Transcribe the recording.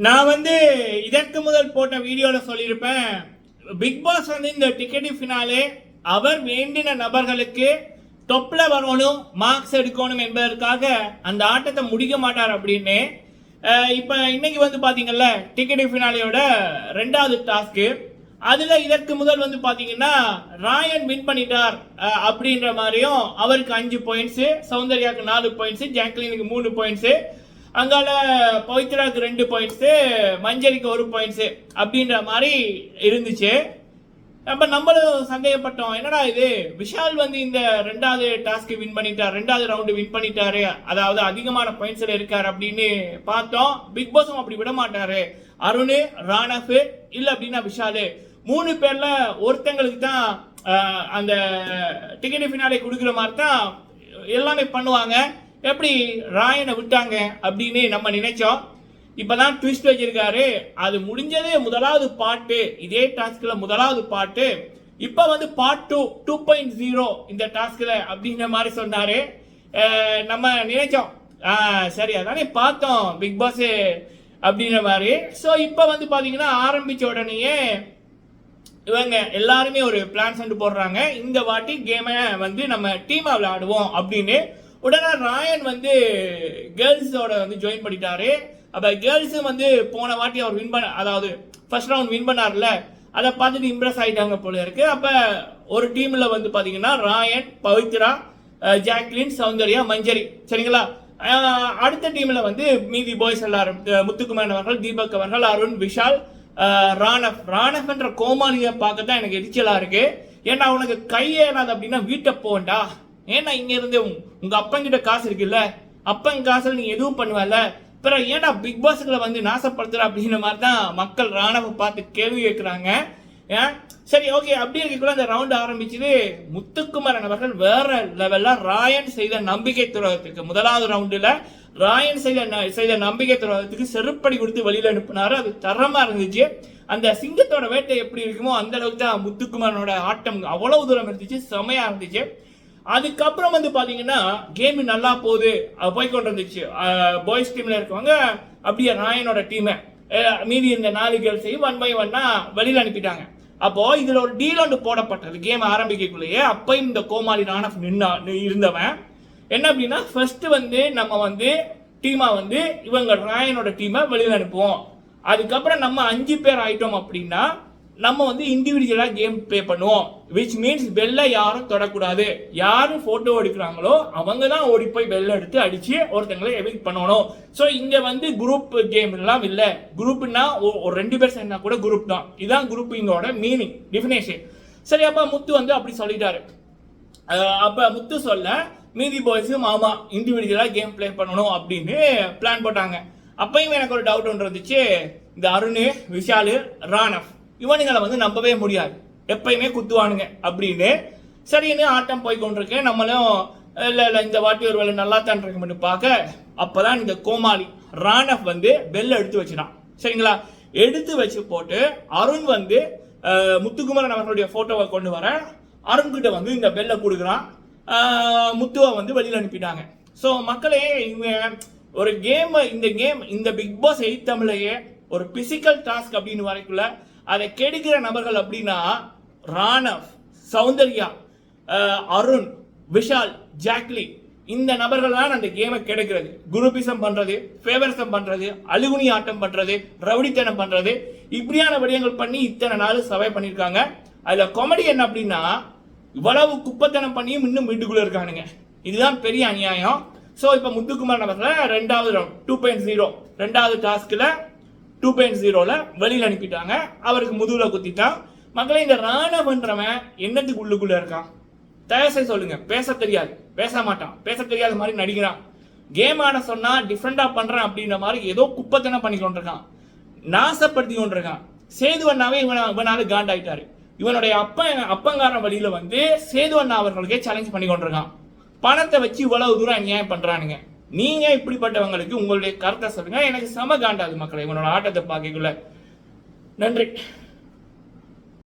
நான் வந்து இதற்கு முதல் போட்ட வீடியோவில் சொல்லியிருப்பேன் பிக் பாஸ் வந்து இந்த டிக்கெட்டு ஃபினாலே அவர் வேண்டின நபர்களுக்கு தொப்பில் வரணும் மார்க்ஸ் எடுக்கணும் என்பதற்காக அந்த ஆட்டத்தை முடிக்க மாட்டார் அப்படின்னு. இப்போ இன்னைக்கு வந்து பார்த்தீங்கல்ல டிக்கெட் ஃபினாலேயோட ரெண்டாவது டாஸ்க்கு அதில் இதற்கு முதல் வந்து பார்த்தீங்கன்னா ராயன் வின் பண்ணிட்டார் அப்படின்ற மாதிரியும் அவருக்கு அஞ்சு பாயிண்ட்ஸு சௌந்தர்யாவுக்கு நாலு பாயிண்ட்ஸு ஜாக்லினுக்கு மூணு பாயிண்ட்ஸு அங்கால பவித்ராக்கு ரெண்டு பாயிண்ட்ஸு மஞ்சரிக்கு ஒரு பாயிண்ட்ஸு அப்படின்ற மாதிரி இருந்துச்சு. அப்ப நம்மளும் சந்தேகப்பட்டோம் என்னடா இது? விஷால் வந்து இந்த ரெண்டாவது டாஸ்க்கு வின் பண்ணிட்டார் ரெண்டாவது ரவுண்டு வின் பண்ணிட்டாரு. அதாவது அதிகமான பாயிண்ட்ஸ்ல இருக்காரு அப்படின்னு பார்த்தோம். பிக் பாஸும் அப்படி விட மாட்டாரு. அருண் ராணஃப் இல்ல அப்படின்னா விஷாலு. மூணு பேர்ல ஒருத்தங்களுக்கு தான் அந்த டிக்கெட் ஃபினாலே கொடுக்குற மாதிரி தான் எல்லாமே பண்ணுவாங்க. எப்படி ராயனை விட்டாங்க அப்படின்னு நம்ம நினைச்சோம். இப்பதான் ட்விஸ்ட் வச்சிருக்காரு. அது முடிஞ்சதே முதலாவது பாட்டு. இதே டாஸ்க்ல முதலாவது பாட்டு. இப்ப வந்து part two two point zero இந்த டாஸ்க்ல அப்படிங்கிற மாதிரி சொன்னாரு. நம்ம நினைச்சோம். சரி அதானே பார்த்தோம் பிக் பாஸ் அப்படிங்கிற மாதிரி. ஸோ இப்போ வந்து பார்த்தீங்கன்னா ஆரம்பிச்ச உடனேயே இவங்க எல்லாருமே ஒரு பிளான் சென்று போடுறாங்க. இந்த வாட்டி கேமை வந்து நம்ம டீமாக விளையாடுவோம் அப்படின்னு உடனே ராயன் வந்து கேர்ள்ஸோட வந்து ஜாயின் பண்ணிட்டாரு. அப்ப கேர்ள்ஸும் வந்து போன வாட்டி அவர் வின் பண்ண அதாவது ஃபர்ஸ்ட் ரவுண்ட் வின் பண்ணார்ல அதை பார்த்துட்டு இம்ப்ரெஸ் ஆயிட்டாங்க போல இருக்கு. அப்ப ஒரு டீம்ல வந்து பாத்தீங்கன்னா ராயன் பவித்ரா ஜாக்லின் சௌந்தர்யா மஞ்சரி. சரிங்களா? அடுத்த டீம்ல வந்து மீதி பாய்ஸ் எல்லாரும் முத்துக்குமார் அவர்கள் தீபக் அவர்கள் அருண் விஷால் ராணப் ராணப் என்ற கோமாளியை பார்க்க தான் எனக்கு எரிச்சலா இருக்கு. ஏன்னா உனக்கு கையேறாது அப்படின்னா வீட்டை போண்டா ஏன்னா இங்க இருந்து உங்க- அப்பங்கிட்ட காசு இருக்குல்ல? அப்பன் காசுல நீ எதுவும் பண்ணுவல பிறகு ஏன்டா பிக் பாஸ்களை வந்து நாசப்படுத்துற அப்படின்ற மாதிரி தான் மக்கள் ராணவ பார்த்து கேள்வி கேட்குறாங்க. சரி ஓகே. அப்படி இருக்கக்குள்ள அந்த ரவுண்ட் ஆரம்பிச்சது முத்துக்குமரன் அவர்கள் வேற லெவல்ல ராயன் செய்த நம்பிக்கை துரோகத்துக்கு முதலாவது ரவுண்டுல ராயன் செய்த ந- செய்த நம்பிக்கை துரோகத்துக்கு செருப்படி கொடுத்து வெளியில அனுப்புனாரு. அது தரமா இருந்துச்சு. அந்த சிங்கத்தோட வேட்டை எப்படி இருக்குமோ அந்த அளவுக்கு தான் முத்துக்குமரனோட ஆட்டம் அவ்வளவு தூரம் இருந்துச்சு. செமையா இருந்துச்சு. அதுக்கப்புறம் வந்து பார்த்தீங்கன்னா கேம் நல்லா போகுது. அது போய் கொண்டு இருந்துச்சு பாய்ஸ் டீம்ல இருக்கவங்க அப்படியே ராயனோட டீமை மீதி இந்த நாலு கேர்ள்ஸையும் ஒன் பை ஒன்னா வெளியில் அனுப்பிட்டாங்க. அப்போ இதுல ஒரு டீல் ஒன்று போடப்பட்டது. கேம் ஆரம்பிக்கக்குள்ளேயே அப்பயும் இந்த கோமாளி ராணப் நின்னா இருந்தவன். என்ன அப்படின்னா ஃபர்ஸ்ட் வந்து நம்ம வந்து டீமா வந்து இவங்க ராயனோட டீமை வெளியில் அனுப்புவோம். அதுக்கப்புறம் நம்ம அஞ்சு பேர் ஆயிட்டோம் அப்படின்னா நம்ம வந்து இண்டிவிஜுவலாக கேம் ப்ளே பண்ணுவோம். விச் மீன்ஸ் பெல்ல யாரும் தொடக்கூடாது. யார் ஃபோட்டோ எடுக்கிறாங்களோ அவங்க தான் ஓடி போய் பெல்ல எடுத்து அடித்து ஒருத்தங்களை எவிக் பண்ணணும். ஸோ இங்கே வந்து குரூப் கேம் எல்லாம் இல்ல. குரூப்னா ஒரு ரெண்டு பேர் சேர்ந்தா கூட குரூப் தான். இதுதான் குரூப்பிங்கோட மீனிங் டிஃபினேஷன் சரி அப்போ முத்து வந்து அப்படி சொல்லிட்டாரு. அப்போ முத்து சொல்ல மீதி பாய்ஸும் மாமா இண்டிவிஜுவலாக கேம் ப்ளே பண்ணணும் அப்படின்னு பிளான் போட்டாங்க. அப்பயும் எனக்கு ஒரு டவுட் ஒன்று இருந்துச்சு. இந்த அருண் விஷாலு ராணவ். இவனுங்களை வந்து நம்பவே முடியாது. எப்பயுமே குத்துவானுங்க அப்படின்னு. சரின்னு ஆட்டம் போய் கொண்டிருக்கேன் நம்மளும் இல்லை இல்லை இந்த வாட்டி ஒரு வேலை நல்லா தான் இருக்கும்னு பார்க்க. அப்பதான் இந்த கோமாளி ராணப் வந்து பெல்லை எடுத்து வச்சிடான் சரிங்களா? எடுத்து வச்சு போட்டு அருண் வந்து முத்துக்குமரன் அவர்களுடைய ஃபோட்டோவை கொண்டு வர அருண்கிட்ட வந்து இந்த பெல்லை கொடுக்குறான். முத்துவை வந்து வெளியில் அனுப்பிட்டாங்க. ஸோ மக்களே இவங்க ஒரு கேம் இந்த கேம் இந்த பிக் பாஸ் எயிட் தமிழையே ஒரு பிசிக்கல் டாஸ்க் அப்படின்னு வரைக்குள்ள அதை கெடுக்கிற நபர்கள் அப்படின்னா ராணவ் சௌந்தர்யா அருண் விஷால் ஜாக்லி. இந்த நபர்கள் தான் அந்த கேமை கெடுக்கிறது. குரூபிசம் பண்றது ஃபேவரிசம் பண்றது அழுகுனி ஆட்டம் பண்றது ரவுடித்தனம் பண்றது. இப்படியான விடயங்கள் பண்ணி இத்தனை நாள் சவை பண்ணியிருக்காங்க. அதில் காமெடி என்ன அப்படின்னா இவ்வளவு குப்பத்தனம் பண்ணியும் இன்னும் வீட்டுக்குள்ளே இருக்கானுங்க. இதுதான் பெரிய அநியாயம். ஸோ இப்போ முத்துக்குமார் நகர்ல ரெண்டாவது ரவுண்ட் டூ பாயிண்ட் ஜீரோ ரெண்டாவது டாஸ்கில் டூ பாயிண்ட் ஜீரோவில் வெளியில் அனுப்பிட்டாங்க. அவருக்கு முதுகில் குத்திட்டான். மக்களை இந்த ராணவன்றவன் என்னத்துக்கு உள்ளுக்குள்ளே இருக்கான்? தயசை சொல்லுங்க. பேச தெரியாது. பேச மாட்டான். பேச தெரியாத மாதிரி நடிக்கிறான். கேம் ஆட சொன்னால் டிஃப்ரெண்டா பண்ணுறேன் அப்படின்ற மாதிரி ஏதோ குப்பத்தனம் பண்ணி கொண்டிருக்கான். நாசப்படுத்தி கொண்டிருக்கான். சேது இவன் இவன இவனால காண்டாயிட்டாரு இவனுடைய அப்ப அப்பங்காரன் வழியில் வந்து சேதுவண்ணா அவர்களுக்கே சேலஞ்ச் பண்ணி கொண்டிருக்கான். பணத்தை வச்சு இவ்வளவு தூரம் அநியாயம் பண்ணுறானுங்க நீங்க இப்படிப்பட்டவங்களுக்கு உங்களுடைய கருத்தை சொல்லுங்க. எனக்கு செம காண்டாது மக்களை உங்களோட ஆட்டத்தை பார்க்கக்குள்ள. நன்றி.